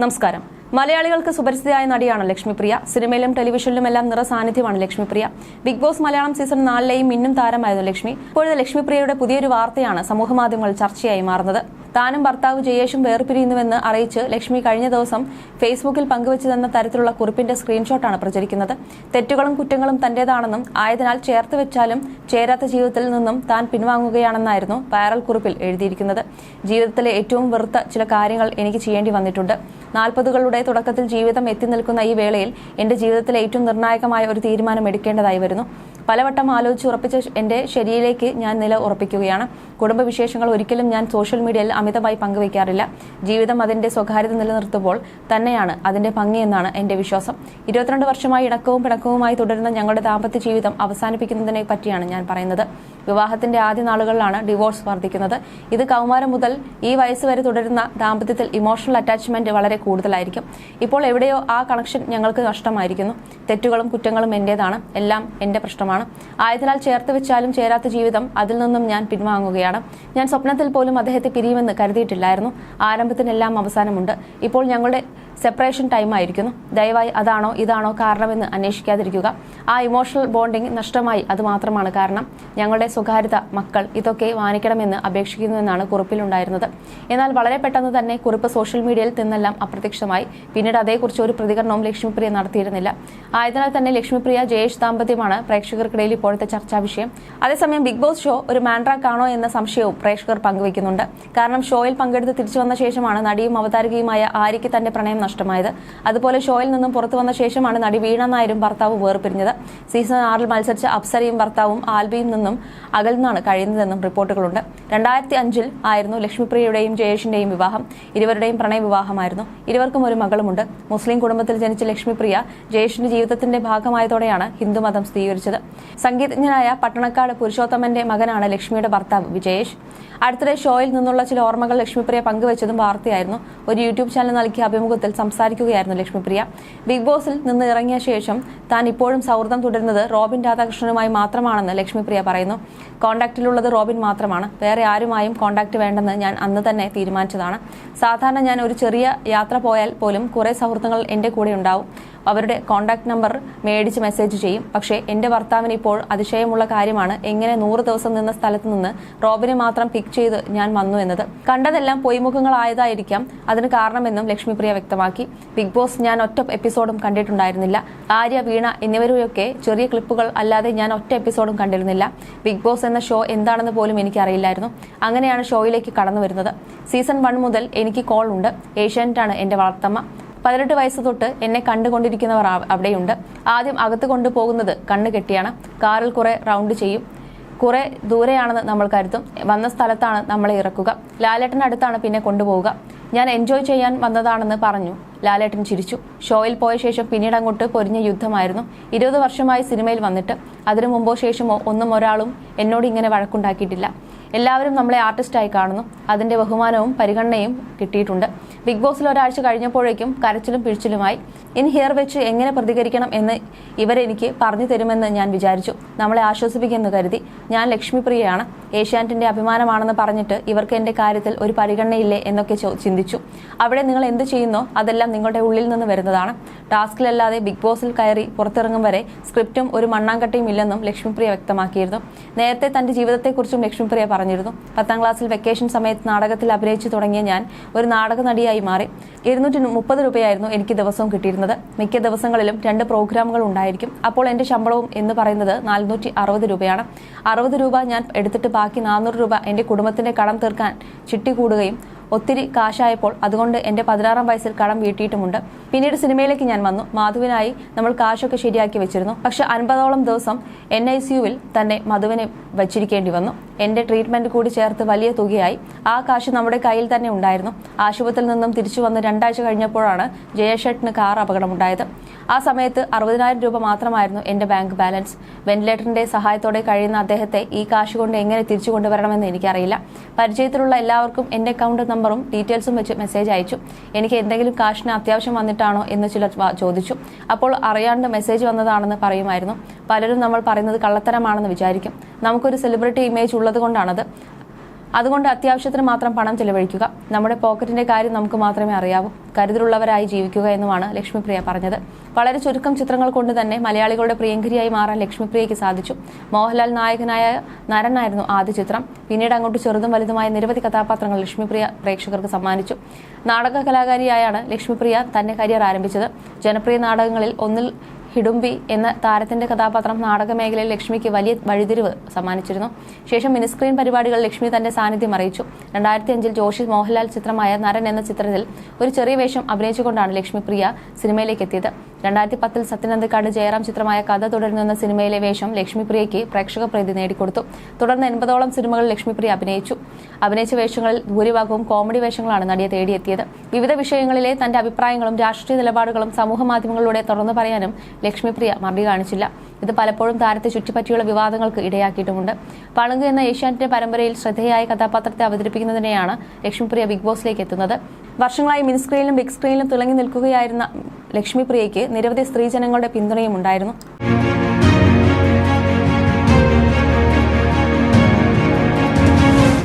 നമസ്കാരം. മലയാളികൾക്ക് സുപരിചിതയായ നടിയാണ് ലക്ഷ്മിപ്രിയ. സിനിമയിലും ടെലിവിഷനിലും എല്ലാം നിറ സാന്നിധ്യമാണ് Lakshmipriya. Bigg Boss Malayalam season നാലിലെയും മിന്നും താരമായിരുന്നു ലക്ഷ്മി. ഇപ്പോഴത്തെ ലക്ഷ്മിപ്രിയയുടെ പുതിയൊരു വാർത്തയാണ് സമൂഹമാധ്യമങ്ങളിൽ ചർച്ചയായി മാറുന്നത്. താനും ഭർത്താവ് ജയേഷും വേർപിരിയുന്നുവെന്ന് അറിയിച്ച് ലക്ഷ്മി കഴിഞ്ഞ ദിവസം ഫേസ്ബുക്കിൽ പങ്കുവച്ചതെന്ന തരത്തിലുള്ള കുറിപ്പിന്റെ സ്ക്രീൻഷോട്ടാണ് പ്രചരിക്കുന്നത്. തെറ്റുകളും കുറ്റങ്ങളും തന്റേതാണെന്നും ആയതിനാൽ ചേർത്ത് വെച്ചാലും ചേരാത്ത ജീവിതത്തിൽ നിന്നും താൻ പിൻവാങ്ങുകയാണെന്നായിരുന്നു വൈറൽ കുറിപ്പിൽ എഴുതിയിരിക്കുന്നത്. ജീവിതത്തിലെ ഏറ്റവും വെറുത്ത ചില കാര്യങ്ങൾ എനിക്ക് ചെയ്യേണ്ടി വന്നിട്ടുണ്ട്. നാൽപ്പതുകളുടെ തുടക്കത്തിൽ ജീവിതം എത്തി നിൽക്കുന്ന ഈ വേളയിൽ എന്റെ ജീവിതത്തിലെ ഏറ്റവും നിർണായകമായ ഒരു തീരുമാനം എടുക്കേണ്ടതായി വരുന്നു. പലവട്ടം ആലോചിച്ച് ഉറപ്പിച്ച എന്റെ ശരിയിലേക്ക് ഞാൻ നില ഉറപ്പിക്കുകയാണ്. കുടുംബവിശേഷങ്ങൾ ഒരിക്കലും ഞാൻ സോഷ്യൽ മീഡിയയിൽ അമിതമായി പങ്കുവയ്ക്കാറില്ല. ജീവിതം അതിന്റെ സ്വകാര്യത നിലനിർത്തുമ്പോൾ തന്നെയാണ് അതിന്റെ ഭംഗിയെന്നാണ് എന്റെ വിശ്വാസം. ഇരുപത്തിരണ്ട് വർഷമായി ഇടക്കവും പിണക്കവുമായി തുടരുന്ന ഞങ്ങളുടെ ദാമ്പത്യ ജീവിതം അവസാനിപ്പിക്കുന്നതിനെ പറ്റിയാണ് ഞാൻ പറയുന്നത്. വിവാഹത്തിന്റെ ആദ്യ നാളുകളിലാണ് ഡിവോഴ്സ് വർദ്ധിക്കുന്നത്. ഇത് കൗമാരം മുതൽ ഈ വയസ്സ് വരെ തുടരുന്ന ദാമ്പത്യത്തിൽ ഇമോഷണൽ അറ്റാച്ച്മെന്റ് വളരെ കൂടുതലായിരിക്കും. ഇപ്പോൾ എവിടെയോ ആ കണക്ഷൻ ഞങ്ങൾക്ക് നഷ്ടമായിരിക്കുന്നു. തെറ്റുകളും കുറ്റങ്ങളും എന്റേതാണ്. എല്ലാം എന്റെ പ്രശ്നമാണ്. ആയതിനാൽ ചേർത്ത് വെച്ചാലും ചേരാത്ത ജീവിതം അതിൽ നിന്നും ഞാൻ പിൻവാങ്ങുകയാണ്. ഞാൻ സ്വപ്നത്തിൽ പോലും അദ്ദേഹത്തെ പിരിയുമെന്ന് കരുതിയിട്ടില്ലായിരുന്നു. ആരംഭത്തിനെല്ലാം അവസാനമുണ്ട്. ഇപ്പോൾ ഞങ്ങളുടെ സെപ്പറേഷൻ ടൈം ആയിരിക്കുന്നു. ദയവായി അതാണോ ഇതാണോ കാരണമെന്ന് അന്വേഷിക്കാതിരിക്കുക. ആ ഇമോഷണൽ ബോണ്ടിങ് നഷ്ടമായി അത് മാത്രമാണ് കാരണം ഞങ്ങളുടെ സ്വകാര്യത മക്കൾ ഇതൊക്കെ മാനിക്കണമെന്ന് അപേക്ഷിക്കുന്നുവെന്നാണ് കുറിപ്പിലുണ്ടായിരുന്നത്. എന്നാൽ വളരെ പെട്ടെന്ന് തന്നെ കുറിപ്പ് സോഷ്യൽ മീഡിയയിൽ നിന്നെല്ലാം അപ്രത്യക്ഷമായി. പിന്നീട് അതേക്കുറിച്ച് ഒരു പ്രതികരണവും ലക്ഷ്മിപ്രിയ നടത്തിയിരുന്നില്ല. ആയതിനാൽ തന്നെ ലക്ഷ്മിപ്രിയ ജയേഷ് ദാമ്പത്യമാണ് പ്രേക്ഷകർക്കിടയിൽ ഇപ്പോഴത്തെ ചർച്ചാ വിഷയം. അതേസമയം ബിഗ് ബോസ് ഷോ ഒരു മാൻട്രാക്ക് ആണോ എന്ന സംശയവും പ്രേക്ഷകർ പങ്കുവയ്ക്കുന്നുണ്ട്. കാരണം ഷോയിൽ പങ്കെടുത്ത് തിരിച്ചു വന്ന ശേഷമാണ് നടിയും അവതാരകയുമായ ആര്യയ്ക്ക് തന്റെ പ്രണയം നഷ്ടമായത്. അതുപോലെ ഷോയിൽ നിന്നും പുറത്തു വന്ന ശേഷമാണ് നടി വീണ നായരും ഭർത്താവ് വേർപിരിഞ്ഞത്. സീസൺ ആറിൽ മത്സരിച്ച അപ്സരയും ഭർത്താവും ആൽബിയും നിന്നും അകൽന്നാണ് കഴിയുന്നതെന്നും റിപ്പോർട്ടുകളുണ്ട്. രണ്ടായിരത്തി അഞ്ചിൽ ആയിരുന്നു ലക്ഷ്മിപ്രിയയുടെയും ജയേഷിന്റെയും വിവാഹം. ഇരുവരുടെയും പ്രണയവിവാഹമായിരുന്നു. ഇരുവർക്കും ഒരു മകളുമുണ്ട്. മുസ്ലിം കുടുംബത്തിൽ ജനിച്ച ലക്ഷ്മിപ്രിയ ജയേഷിന്റെ ജീവിതത്തിന്റെ ഭാഗമായതോടെയാണ് ഹിന്ദുമതം സ്ഥിരീകരിച്ചത്. സംഗീതജ്ഞനായ പട്ടണക്കാട് പുരുഷോത്തമന്റെ മകനാണ് ലക്ഷ്മിയുടെ ഭർത്താവ് വിജയേഷ്. അടുത്തിടെ ഷോയിൽ നിന്നുള്ള ചില ഓർമ്മകൾ ലക്ഷ്മിപ്രിയ പങ്കുവച്ചതും വാർത്തയായിരുന്നു. ഒരു യൂട്യൂബ് ചാനൽ നൽകിയ അഭിമുഖത്തിൽ സംസാരിക്കുകയായിരുന്നു ലക്ഷ്മിപ്രിയ. ബിഗ് ബോസിൽ നിന്ന് ഇറങ്ങിയ ശേഷം താൻ ഇപ്പോഴും സൗഹൃദം തുടരുന്നത് റോബിൻ രാധാകൃഷ്ണനുമായി മാത്രമാണെന്ന് ലക്ഷ്മിപ്രിയ പറയുന്നു. കോണ്ടാക്റ്റിലുള്ളത് റോബിൻ മാത്രമാണ്. വേറെ ആരുമായും കോണ്ടാക്ട് വേണ്ടെന്ന് ഞാൻ അന്ന് തന്നെ തീരുമാനിച്ചതാണ്. സാധാരണ ഞാൻ ഒരു ചെറിയ യാത്ര പോയാൽ പോലും കുറേ സൗഹൃദങ്ങൾ എന്റെ കൂടെ ഉണ്ടാവും. അവരുടെ കോണ്ടാക്ട് നമ്പർ മേടിച്ച് മെസ്സേജ് ചെയ്യും. പക്ഷേ എന്റെ ഭർത്താവിന് ഇപ്പോൾ അതിശയമുള്ള കാര്യമാണ് എങ്ങനെ നൂറ് ദിവസം നിന്ന സ്ഥലത്ത് നിന്ന് റോബിനെ മാത്രം പിക്ക് ചെയ്ത് ഞാൻ വന്നു എന്നത്. കണ്ടതെല്ലാം പൊയ്മുഖങ്ങളായതായിരിക്കാം. അതിന് കാരണമെന്നും ലക്ഷ്മിപ്രിയ വ്യക്തമാക്കി. ബിഗ് ബോസ് ഞാൻ ഒറ്റ എപ്പിസോഡും കണ്ടിട്ടുണ്ടായിരുന്നില്ല. ആര്യ വീണ എന്നിവരെയൊക്കെ ചെറിയ ക്ലിപ്പുകൾ അല്ലാതെ ഞാൻ ഒറ്റ എപ്പിസോഡും കണ്ടിരുന്നില്ല. ബിഗ് ബോസ് എന്ന ഷോ എന്താണെന്ന് പോലും എനിക്കറിയില്ലായിരുന്നു. അങ്ങനെയാണ് ഷോയിലേക്ക് കടന്നു വരുന്നത്. സീസൺ വൺ മുതൽ എനിക്ക് കോൾ ഉണ്ട്. ഏഷ്യാനെറ്റാണ് എന്റെ വളർത്തമ്മ. പതിനെട്ട് വയസ്സ് തൊട്ട് എന്നെ കണ്ടുകൊണ്ടിരിക്കുന്നവർ അവിടെയുണ്ട്. ആദ്യം അകത്ത് കൊണ്ടുപോകുന്നത് കണ്ണ് കെട്ടിയാണ്. കാറിൽ കുറെ റൗണ്ട് ചെയ്യും. കുറെ ദൂരെയാണെന്ന് നമ്മൾ കരുതും. വന്ന സ്ഥലത്താണ് നമ്മളെ ഇറക്കുക. ലാലേട്ടൻ അടുത്താണ് പിന്നെ കൊണ്ടുപോവുക. ഞാൻ എൻജോയ് ചെയ്യാൻ വന്നതാണെന്ന് പറഞ്ഞു. ലാലേട്ടൻ ചിരിച്ചു. ഷോയിൽ പോയ ശേഷം പിന്നീട് അങ്ങോട്ട് പൊരിഞ്ഞ യുദ്ധമായിരുന്നു. ഇരുപത് വർഷമായി സിനിമയിൽ വന്നിട്ട്. അതിനു മുമ്പോ ശേഷമോ ഒന്നും ഒരാളും എന്നോട് ഇങ്ങനെ വഴക്കുണ്ടാക്കിയിട്ടില്ല. എല്ലാവരും നമ്മളെ ആർട്ടിസ്റ്റായി കാണുന്നു. അതിന്റെ ബഹുമാനവും പരിഗണനയും കിട്ടിയിട്ടുണ്ട്. ബിഗ് ബോസിൽ ഒരാഴ്ച കഴിഞ്ഞപ്പോഴേക്കും കരച്ചിലും പിഴിച്ചിലുമായി ഇനി ഹിയർ വെച്ച് എങ്ങനെ പ്രതികരിക്കണം എന്ന് ഇവരെനിക്ക് പറഞ്ഞു തരുമെന്ന് ഞാൻ വിചാരിച്ചു. നമ്മളെ ആശ്വസിപ്പിക്കുമെന്ന് കരുതി. ഞാൻ ലക്ഷ്മിപ്രിയയാണ്. ഏഷ്യാനറ്റിന്റെ അഭിമാനമാണെന്ന് പറഞ്ഞിട്ട് ഇവർക്ക് എന്റെ കാര്യത്തിൽ ഒരു പരിഗണനയില്ലേ എന്നൊക്കെ ചിന്തിച്ചു. അവിടെ നിങ്ങൾ എന്ത് ചെയ്യുന്നോ അതെല്ലാം നിങ്ങളുടെ ഉള്ളിൽ നിന്ന് വരുന്നതാണ്. ടാസ്കിലല്ലാതെ ബിഗ് ബോസിൽ കയറി പുറത്തിറങ്ങും വരെ സ്ക്രിപ്റ്റും ഒരു മണ്ണാങ്കട്ടയും ഇല്ലെന്നും ലക്ഷ്മിപ്രിയ വ്യക്തമാക്കിയിരുന്നു. നേരത്തെ തന്റെ ജീവിതത്തെക്കുറിച്ചും ലക്ഷ്മിപ്രിയ പറഞ്ഞിരുന്നു. പത്താം ക്ലാസ്സിൽ വെക്കേഷൻ സമയത്ത് നാടകത്തിൽ അഭിനയിച്ചു തുടങ്ങിയ ഞാൻ ഒരു നാടക നടിയായി മാറി. ഇരുന്നൂറ്റി മുപ്പത് രൂപയായിരുന്നു എനിക്ക് ദിവസവും കിട്ടിയിരുന്നത്. മിക്ക ദിവസങ്ങളിലും രണ്ട് പ്രോഗ്രാമുകൾ ഉണ്ടായിരിക്കും. അപ്പോൾ എന്റെ ശമ്പളവും എന്ന് പറയുന്നത് നാനൂറ്റി അറുപത് രൂപയാണ്. അറുപത് രൂപ ഞാൻ എടുത്തിട്ട് ബാക്കി നാനൂറ് രൂപ എന്റെ കുടുംബത്തിന്റെ കടം തീർക്കാൻ ചിട്ടി കൂടുകയും ഒത്തിരി കാശായപ്പോൾ അതുകൊണ്ട് എന്റെ പതിനാറാം വയസ്സിൽ കടം വീട്ടിയിട്ടുമുണ്ട്. പിന്നീട് സിനിമയിലേക്ക് ഞാൻ വന്നു. മാധുവിനായി നമ്മൾ കാശൊക്കെ ശരിയാക്കി വെച്ചിരുന്നു. പക്ഷെ അൻപതോളം ദിവസം എൻ ഐ സിയുവിൽ തന്നെ മധുവിനെ വച്ചിരിക്കേണ്ടി വന്നു. എന്റെ ട്രീറ്റ്മെന്റ് കൂടി ചേർത്ത് വലിയ തുകയായി. ആ കാശ് നമ്മുടെ കയ്യിൽ തന്നെ ഉണ്ടായിരുന്നു. ആശുപത്രിയിൽ നിന്നും തിരിച്ചു വന്ന് രണ്ടാഴ്ച കഴിഞ്ഞപ്പോഴാണ് ജയഷട്ടിന് കാർ അപകടമുണ്ടായത്. ആ സമയത്ത് അറുപതിനായിരം രൂപ മാത്രമായിരുന്നു എന്റെ ബാങ്ക് ബാലൻസ്. വെന്റിലേറ്ററിന്റെ സഹായത്തോടെ കഴിയുന്ന അദ്ദേഹത്തെ ഈ കാശ് കൊണ്ട് എങ്ങനെ തിരിച്ചു കൊണ്ടുവരണമെന്ന് എനിക്കറിയില്ല. പരിചയത്തിലുള്ള എല്ലാവർക്കും എന്റെ അക്കൗണ്ട് നമ്പറും ഡീറ്റെയിൽസും വെച്ച് മെസ്സേജ് അയച്ചു. എനിക്ക് എന്തെങ്കിലും കാശിന് അത്യാവശ്യം വന്നിട്ടാണോ എന്ന് ചിലർ ചോദിച്ചു. അപ്പോൾ അറിയാണ്ട് മെസ്സേജ് വന്നതാണെന്ന് പറയുമായിരുന്നു. പലരും നമ്മൾ പറയുന്നത് കള്ളത്തരമാണെന്ന് വിചാരിക്കും. നമുക്കൊരു സെലിബ്രിറ്റി ഇമേജ് ഉള്ളത് കൊണ്ടാണത്. അതുകൊണ്ട് അത്യാവശ്യത്തിന് മാത്രം പണം ചെലവഴിക്കുക. നമ്മുടെ പോക്കറ്റിന്റെ കാര്യം നമുക്ക് മാത്രമേ അറിയാവൂ. കരുതലുള്ളവരായി ജീവിക്കുക എന്നുമാണ് ലക്ഷ്മിപ്രിയ പറഞ്ഞത്. വളരെ ചുരുക്കം ചിത്രങ്ങൾ കൊണ്ട് തന്നെ മലയാളികളുടെ പ്രിയങ്കരിയായി മാറാൻ ലക്ഷ്മിപ്രിയയ്ക്ക് സാധിച്ചു. മോഹൻലാൽ നായകനായ നരനായിരുന്നു ആദ്യ ചിത്രം. പിന്നീട് അങ്ങോട്ട് ചെറുതും വലുതുമായ നിരവധി കഥാപാത്രങ്ങൾ ലക്ഷ്മിപ്രിയ പ്രേക്ഷകർക്ക് സമ്മാനിച്ചു. നാടക കലാകാരിയായാണ് ലക്ഷ്മിപ്രിയ തന്റെ കരിയർ ആരംഭിച്ചത്. ജനപ്രിയ നാടകങ്ങളിൽ ഒന്നിൽ ഹിഡുംബി എന്ന താരത്തിന്റെ കഥാപാത്രം നാടക മേഖലയിൽ ലക്ഷ്മിക്ക് വലിയ വഴിതിരിവ് സമ്മാനിച്ചിരുന്നു. ശേഷം മിനിസ്ക്രീൻ പരിപാടികൾ ലക്ഷ്മി തന്റെ സാന്നിധ്യം അറിയിച്ചു. രണ്ടായിരത്തി അഞ്ചിൽ ജോഷി മോഹൻലാൽ ചിത്രമായ നരൻ എന്ന ചിത്രത്തിൽ ഒരു ചെറിയ വേഷം അഭിനയിച്ചുകൊണ്ടാണ് ലക്ഷ്മി പ്രിയ സിനിമയിലേക്ക് എത്തിയത്. രണ്ടായിരത്തി പത്തിൽ സത്യനന്ദക്കാട് ജയറാം ചിത്രമായ കഥ തുടരുന്ന സിനിമയിലെ വേഷം ലക്ഷ്മിപ്രിയയ്ക്ക് പ്രേക്ഷക പ്രീതി നേടിക്കൊടുത്തു. തുടർന്ന് എൺപതോളം സിനിമകളിൽ ലക്ഷ്മിപ്രിയ അഭിനയിച്ചു. അഭിനയിച്ച വേഷങ്ങളിൽ ഭൂരിഭാഗവും കോമഡി വേഷങ്ങളാണ് നടിയെ തേടിയെത്തിയത്. വിവിധ വിഷയങ്ങളിലെ തന്റെ അഭിപ്രായങ്ങളും രാഷ്ട്രീയ നിലപാടുകളും സമൂഹ മാധ്യമങ്ങളിലൂടെ തുറന്നു പറയാനും ലക്ഷ്മിപ്രിയ മറുപടി കാണിച്ചില്ല. ഇത് പലപ്പോഴും താരത്തെ ചുറ്റിപ്പറ്റിയുള്ള വിവാദങ്ങൾക്ക് ഇടയാക്കിയിട്ടുമുണ്ട്. പളുങ്ക് എന്ന ഏഷ്യാനെറ്റ് പരമ്പരയിൽ ശ്രദ്ധേയായ കഥാപാത്രത്തെ അവതരിപ്പിക്കുന്നതിനെയാണ് ലക്ഷ്മിപ്രിയ ബിഗ് ബോസിലേക്ക് എത്തുന്നത്. വർഷങ്ങളായി മിനിസ്ക്രീനിലും ബിഗ് സ്ക്രീനിലും തിളങ്ങി നിൽക്കുകയായിരുന്ന ലക്ഷ്മിപ്രിയയ്ക്ക് നിരവധി സ്ത്രീജനങ്ങളുടെ പിന്തുണയും ഉണ്ടായിരുന്നു.